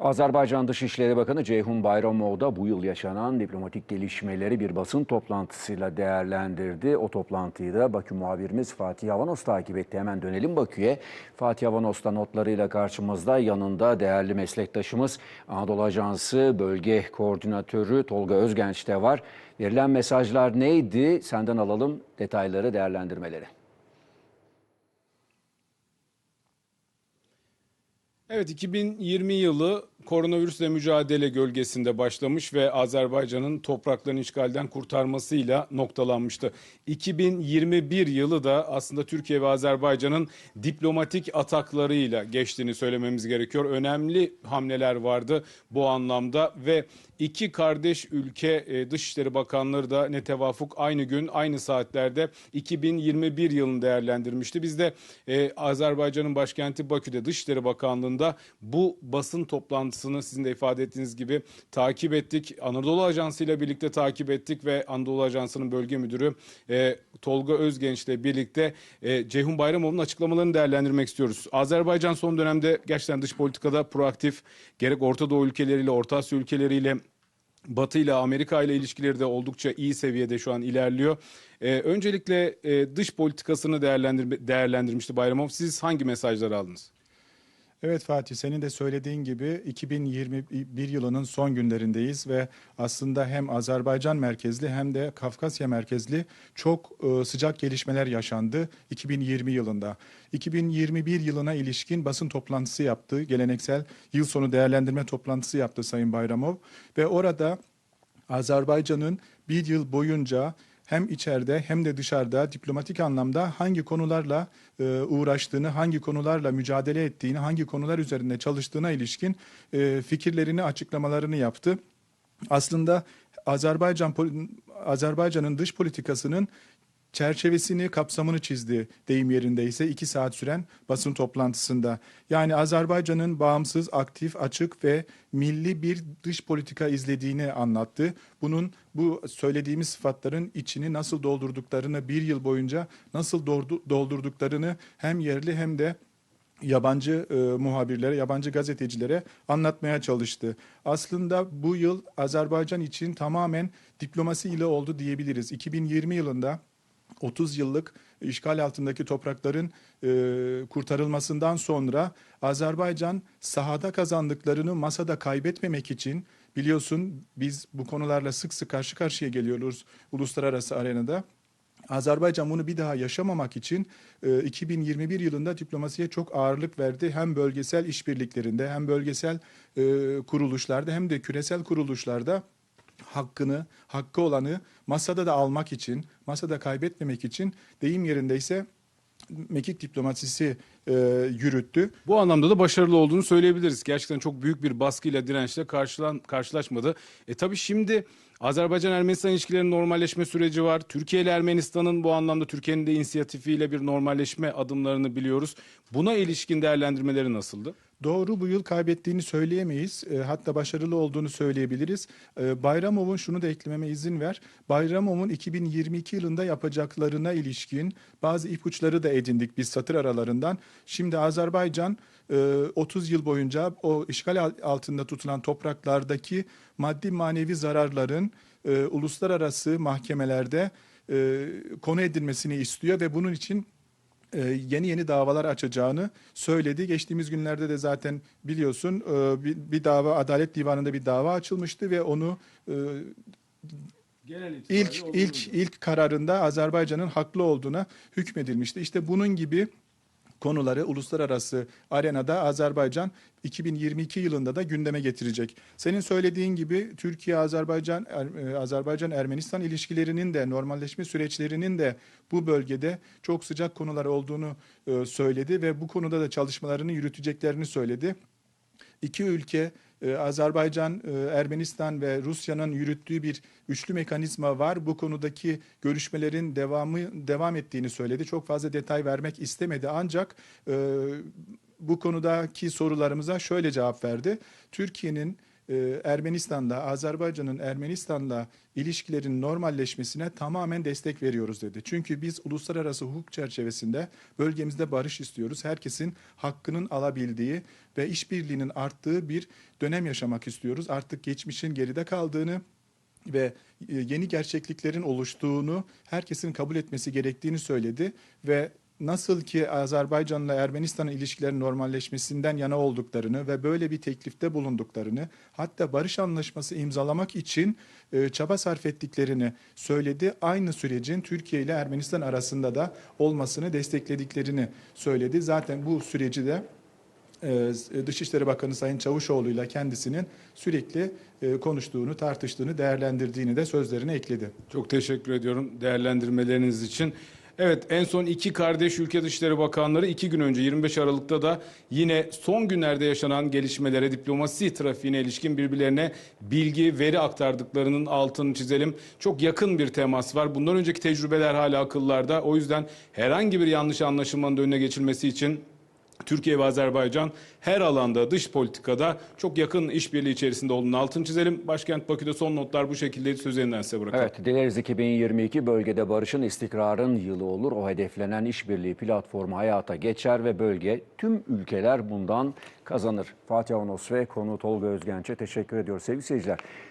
Azerbaycan Dışişleri Bakanı Ceyhun Bayramov da bu yıl yaşanan diplomatik gelişmeleri bir basın toplantısıyla değerlendirdi. O toplantıyı da Bakü muhabirimiz Fatih Avanos takip etti. Hemen dönelim Bakü'ye. Fatih Avanos da notlarıyla karşımızda. Yanında değerli meslektaşımız Anadolu Ajansı Bölge Koordinatörü Tolga Özgenç de var. Verilen mesajlar neydi? Senden alalım detayları, değerlendirmeleri. Evet 2020 yılı koronavirüsle mücadele gölgesinde başlamış ve Azerbaycan'ın topraklarını işgalden kurtarmasıyla noktalanmıştı. 2021 yılı da aslında Türkiye ve Azerbaycan'ın diplomatik ataklarıyla geçtiğini söylememiz gerekiyor. Önemli hamleler vardı bu anlamda ve iki kardeş ülke e, Dışişleri Bakanları da ne tevafuk aynı gün aynı saatlerde 2021 yılını değerlendirmişti. Biz de e, Azerbaycan'ın başkenti Bakü'de Dışişleri Bakanlığı'nda bu basın toplantısını sizin de ifade ettiğiniz gibi takip ettik. Anadolu Ajansı ile birlikte takip ettik ve Anadolu Ajansı'nın bölge müdürü e, Tolga Özgenç ile birlikte e, Ceyhun Bayramov'un açıklamalarını değerlendirmek istiyoruz. Azerbaycan son dönemde gerçekten dış politikada proaktif gerek Orta Doğu ülkeleriyle, Orta Asya ülkeleriyle Batı ile Amerika ile ilişkileri de oldukça iyi seviyede şu an ilerliyor. Ee, öncelikle e, dış politikasını değerlendir değerlendirmişti Bayramov. Siz hangi mesajları aldınız? Evet Fatih senin de söylediğin gibi 2021 yılının son günlerindeyiz ve aslında hem Azerbaycan merkezli hem de Kafkasya merkezli çok e, sıcak gelişmeler yaşandı 2020 yılında. 2021 yılına ilişkin basın toplantısı yaptı. Geleneksel yıl sonu değerlendirme toplantısı yaptı Sayın Bayramov ve orada Azerbaycan'ın bir yıl boyunca hem içeride hem de dışarıda diplomatik anlamda hangi konularla e, uğraştığını, hangi konularla mücadele ettiğini, hangi konular üzerinde çalıştığına ilişkin e, fikirlerini, açıklamalarını yaptı. Aslında Azerbaycan Azerbaycan'ın dış politikasının çerçevesini, kapsamını çizdi deyim yerindeyse iki saat süren basın toplantısında. Yani Azerbaycan'ın bağımsız, aktif, açık ve milli bir dış politika izlediğini anlattı. Bunun bu söylediğimiz sıfatların içini nasıl doldurduklarını bir yıl boyunca nasıl doldu- doldurduklarını hem yerli hem de yabancı e, muhabirlere, yabancı gazetecilere anlatmaya çalıştı. Aslında bu yıl Azerbaycan için tamamen diplomasi ile oldu diyebiliriz. 2020 yılında 30 yıllık işgal altındaki toprakların e, kurtarılmasından sonra Azerbaycan sahada kazandıklarını masada kaybetmemek için biliyorsun biz bu konularla sık sık karşı karşıya geliyoruz uluslararası arenada. Azerbaycan bunu bir daha yaşamamak için e, 2021 yılında diplomasiye çok ağırlık verdi. Hem bölgesel işbirliklerinde hem bölgesel e, kuruluşlarda hem de küresel kuruluşlarda hakkını, hakkı olanı masada da almak için, masada kaybetmemek için deyim yerindeyse mekik diplomasisi e, yürüttü. Bu anlamda da başarılı olduğunu söyleyebiliriz. Gerçekten çok büyük bir baskıyla, dirençle karşılan, karşılaşmadı. E tabii şimdi Azerbaycan-Ermenistan ilişkilerinin normalleşme süreci var. Türkiye ile Ermenistan'ın bu anlamda Türkiye'nin de inisiyatifiyle bir normalleşme adımlarını biliyoruz. Buna ilişkin değerlendirmeleri nasıldı? Doğru bu yıl kaybettiğini söyleyemeyiz. E, hatta başarılı olduğunu söyleyebiliriz. E, Bayramov'un şunu da eklememe izin ver. Bayramov'un 2022 yılında yapacaklarına ilişkin bazı ipuçları da edindik biz satır aralarından. Şimdi Azerbaycan e, 30 yıl boyunca o işgal al- altında tutulan topraklardaki maddi manevi zararların e, uluslararası mahkemelerde e, konu edilmesini istiyor ve bunun için e, yeni yeni davalar açacağını söyledi. Geçtiğimiz günlerde de zaten biliyorsun e, bir, bir dava Adalet Divanı'nda bir dava açılmıştı ve onu e, ilk ilk ilk kararında Azerbaycan'ın haklı olduğuna hükmedilmişti. İşte bunun gibi konuları uluslararası arenada Azerbaycan 2022 yılında da gündeme getirecek. Senin söylediğin gibi Türkiye Azerbaycan Er- e, Azerbaycan Ermenistan ilişkilerinin de normalleşme süreçlerinin de bu bölgede çok sıcak konular olduğunu e, söyledi ve bu konuda da çalışmalarını yürüteceklerini söyledi. İki ülke e, Azerbaycan, e, Ermenistan ve Rusya'nın yürüttüğü bir üçlü mekanizma var. Bu konudaki görüşmelerin devamı devam ettiğini söyledi. Çok fazla detay vermek istemedi ancak e, bu konudaki sorularımıza şöyle cevap verdi. Türkiye'nin e, Ermenistan'da, Azerbaycan'ın Ermenistan'la ilişkilerin normalleşmesine tamamen destek veriyoruz dedi. Çünkü biz uluslararası hukuk çerçevesinde bölgemizde barış istiyoruz. Herkesin hakkının alabildiği ve işbirliğinin arttığı bir dönem yaşamak istiyoruz. Artık geçmişin geride kaldığını ve e, yeni gerçekliklerin oluştuğunu herkesin kabul etmesi gerektiğini söyledi ve nasıl ki Azerbaycan'la Ermenistan'ın ilişkilerin normalleşmesinden yana olduklarını ve böyle bir teklifte bulunduklarını hatta barış anlaşması imzalamak için e, çaba sarf ettiklerini söyledi. Aynı sürecin Türkiye ile Ermenistan arasında da olmasını desteklediklerini söyledi. Zaten bu süreci de e, Dışişleri Bakanı Sayın Çavuşoğlu ile kendisinin sürekli e, konuştuğunu, tartıştığını, değerlendirdiğini de sözlerine ekledi. Çok teşekkür ediyorum değerlendirmeleriniz için. Evet en son iki kardeş ülke dışişleri bakanları iki gün önce 25 Aralık'ta da yine son günlerde yaşanan gelişmelere diplomasi trafiğine ilişkin birbirlerine bilgi, veri aktardıklarının altını çizelim. Çok yakın bir temas var. Bundan önceki tecrübeler hala akıllarda. O yüzden herhangi bir yanlış anlaşılmanın önüne geçilmesi için Türkiye ve Azerbaycan her alanda dış politikada çok yakın işbirliği içerisinde olduğunu altını çizelim. Başkent Bakü'de son notlar bu şekilde söz elinden size bırakalım. Evet, dileriz 2022 bölgede barışın, istikrarın yılı olur. O hedeflenen işbirliği platformu hayata geçer ve bölge tüm ülkeler bundan kazanır. Fatih Avanos ve konu Tolga Özgenç'e teşekkür ediyoruz sevgili seyirciler.